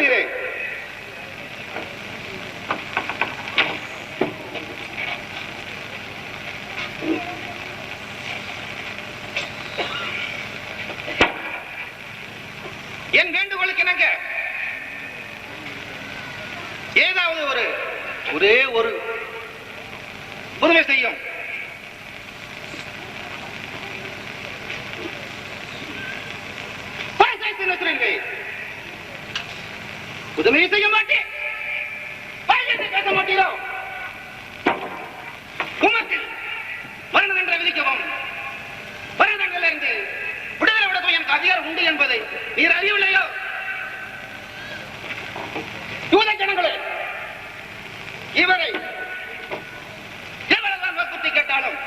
விடுகிறேன் என் வேண்டுகோளுக்கு என்னங்க ஏதாவது ஒரு ஒரே ஒரு உதவி செய்யும். பைசாய்த்து நிறுத்துறீங்க. புதுமையை செய்ய மாட்டேன். பேச மாட்டீரோ? உமக்கு மரணம் என்ற விதிக்கவும் மரண தண்டனையிலிருந்து விடுதலை விடவும் எனக்கு அதிகாரம் உண்டு என்பதை நீர் அறியவில்லையோ? யூத ஜனங்களே இவரை எவரெல்லாம் வற்புறுத்தி கேட்டாலும்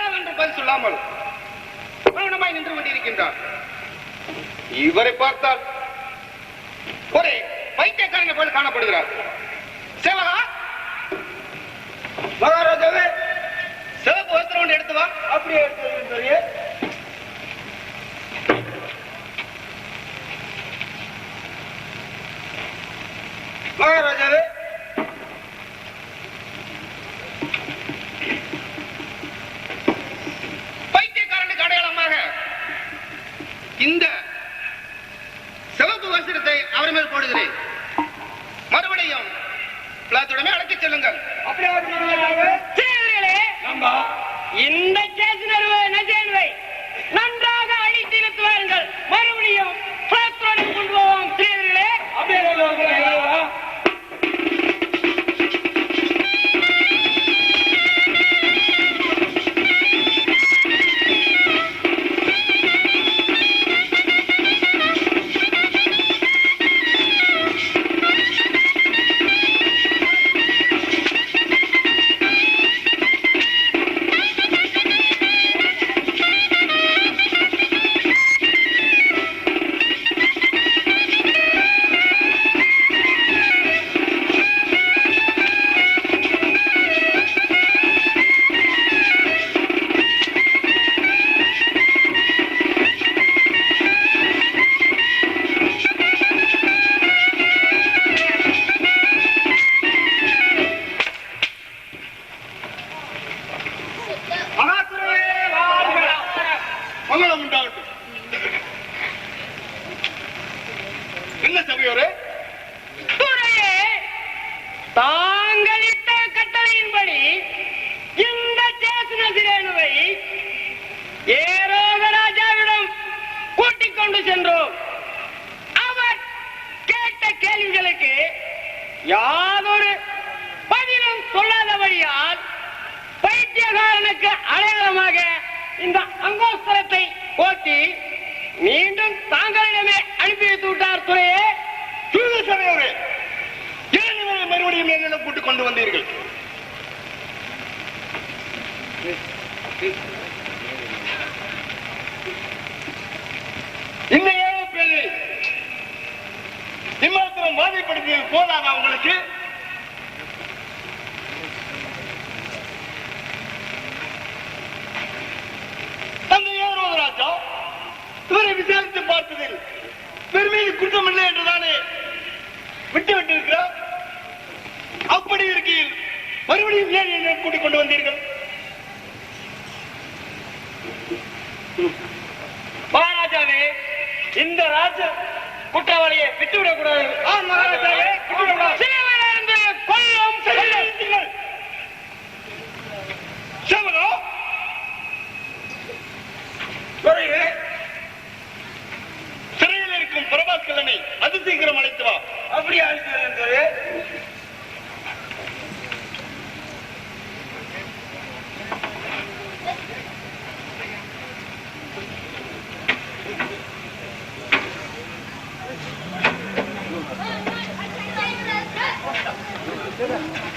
ஏவென்று பதில் சொல்லாமல் மௌனமாய் நின்று கொண்டிருக்கின்றார். இவரை பார்த்தால் ஒரே பைத்தியக்காரனை போல காணப்படுகிறார். சேவகா? மகாராஜாவே. சிவப்பு வஸ்திரம் ஒன்று எடுத்து வா. அப்படியே எடுத்து மகாராஜாவே. மங்களம் உண்டாகட்டும். என்ன சபையோரே? தாங்களிட்ட கட்டளையின்படி இந்த சேசன சிரேணுவை ஏரோக ராஜாவிடம் கூட்டிக் கொண்டு சென்றோம். அவர் கேட்ட கேள்விகளுக்கு யாதொரு பதிலும் சொல்லாதபடியால் பைத்தியகாரனுக்கு அடையாளமாக இந்த அங்கோஸ்தரத்தை போட்டி மீண்டும் தாங்களிடமே அனுப்பி வைத்து விட்டார் துறையே. தூது சபையோரே மறுபடியும் என்னிடம் கூட்டிக் கொண்டு வந்தீர்கள். இந்த ஏழு பேரை இம்மாத்திரம் பாதைப்படுத்தியது போதாதா உங்களுக்கு? வந்தீர்கள். மகாராஜாவே இந்த ராஜ குற்றவாளியை விட்டுவிடக் கூடாது. Good.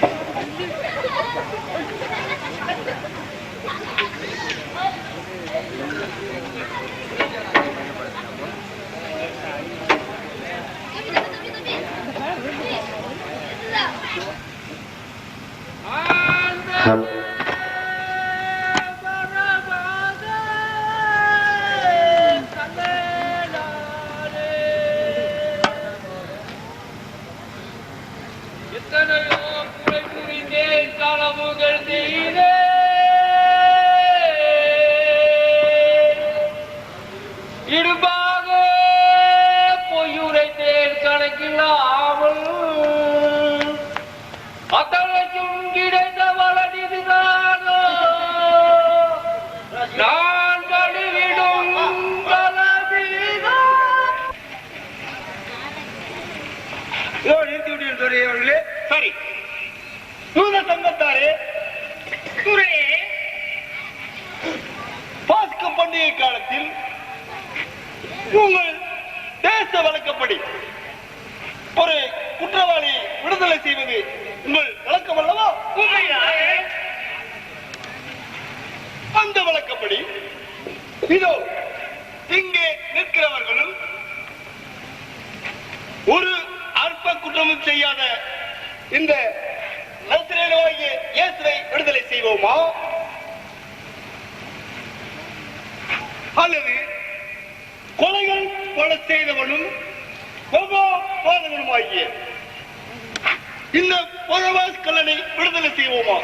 இந்த பரவாஸ் கல்லனை விடுதலை செய்வோமா?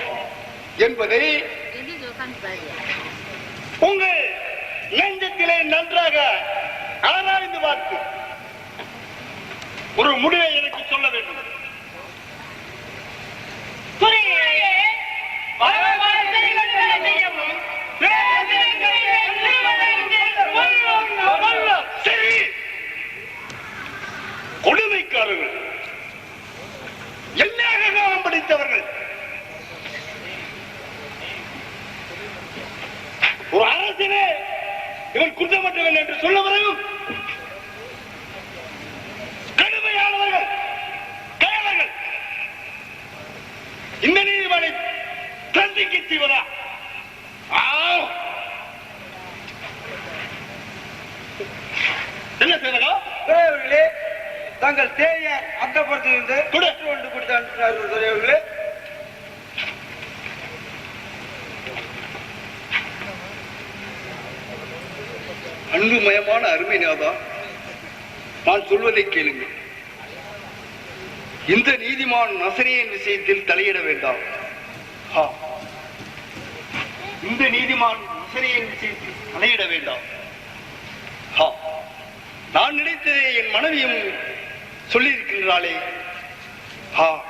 என்பதை உங்கள் நெஞ்சத்திலே நன்றாக ஆராய்ந்து பார்த்து ஒரு முடிவை எனக்கு சொல்ல வேண்டும். துரையே என்ன தங்கள் தேவைய அந்த புறத்திலிருந்து கொடு. கொண்டு கொடுத்து அனுப்பினார்கள் துறையவர்களே அன்புமயமான அருமை நாதா நான் சொல்வதை கேளுங்கள் இந்த நீதிமான் நசரேயன் விஷயத்தில் தலையிட வேண்டாம். இந்த நீதிமான் நசரேயன் விஷயத்தில் தலையிட வேண்டாம். நான் நினைத்ததை என் மனைவியும் சொல்லியிருக்கின்றாளே. ஹா.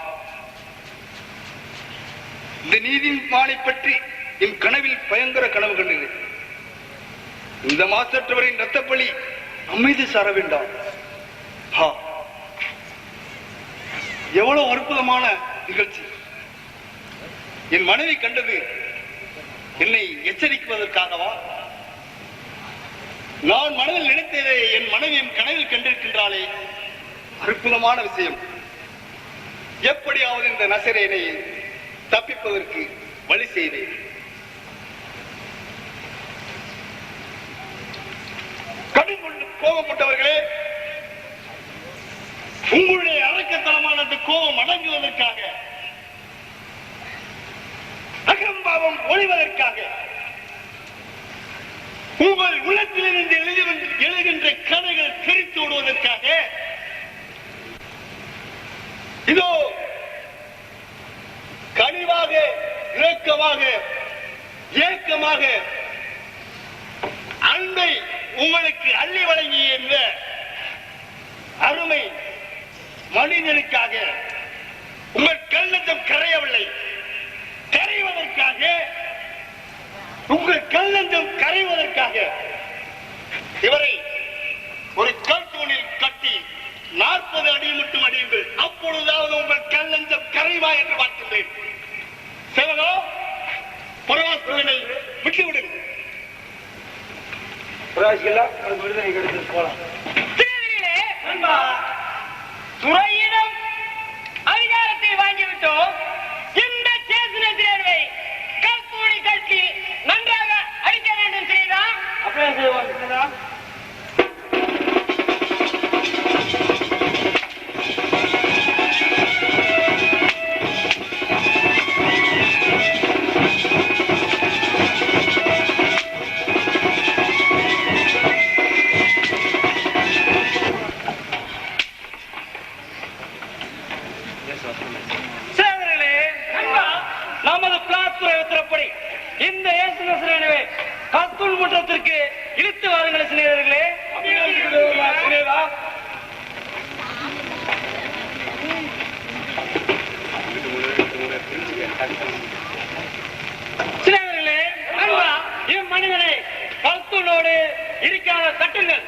இந்த நீதிமானை பற்றி என் கனவில் பயங்கர கனவு கண்டது. இந்த மாசற்றவரின் ரத்தப்பலி அமைதி சார வேண்டாம். ஹா. எவ்வளவு அற்புதமான நிகழ்ச்சி. என் மனைவி கண்டது என்னை எச்சரிக்குவதற்காகவா? நான் மனதில் நினைத்ததை என் மனைவியும் கனவில் கண்டிருக்கின்றாலே அற்புதமான விஷயம். எப்படியாவது இந்த நசரேனை தப்பிப்பதற்கு வழி செய்தேன். கடும் கொண்டு கோபப்பட்டவர்களே உங்களுடைய அரக்கத்தனமான அந்த கோபம் அடங்குவதற்காக அகம்பாவம் ஒழிவதற்காக உங்கள் உள்ளத்திலிருந்து எழுகின்ற கதைகள் தெரித்து விடுவதற்காக. இதோ கனிவாக இரக்கமாக ஏக்கமாக அன்பை உங்களுக்கு அள்ளி வழங்கிய இந்த அருமை மனிதனுக்காக உங்கள் கல்லஞ்சம் கரையவில்லை கரைவதற்காக உங்கள் கல்லஞ்சம் கரைவதற்காக இவரை ஒரு கல்தூணில் கட்டி நாற்பது அடி மட்டும் அடியுங்கள். அப்பொழுதாவது உங்கள் கல்லஞ்சம் கரைவா என்று பார்க்கின்றேன். சிவகோ பரவாசுவனை விட்டுவிடுங்கள் துறையிடம் அதிகாரத்தை வாங்கிவிட்டோம் இந்த சேசன தேர்வை கல்கூடி கட்டி நன்றாக அழிக்க வேண்டும் ஸ்ரீராம் அப்படியே செய்வோம் ஆ சிலவர்களே அன்பா இம்மனிதனை கருத்துனோடு இருக்காத தட்டுங்கள்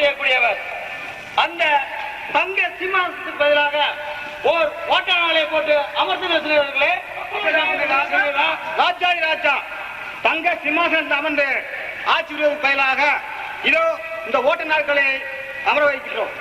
செய்யக்கூடியவர். அந்த தங்க சிம்மாசத்துக்கு பதிலாக ஓர் ஓட்டாளை போட்டு அமர்த்தினர்களே ராஜாதி ராஜா தங்க சிம்மாசனத்தில் அமர்ந்து ஆட்சி பதிலாக இதோ இந்த ஓட்ட நாட்களை அமர வைக்கிறோம்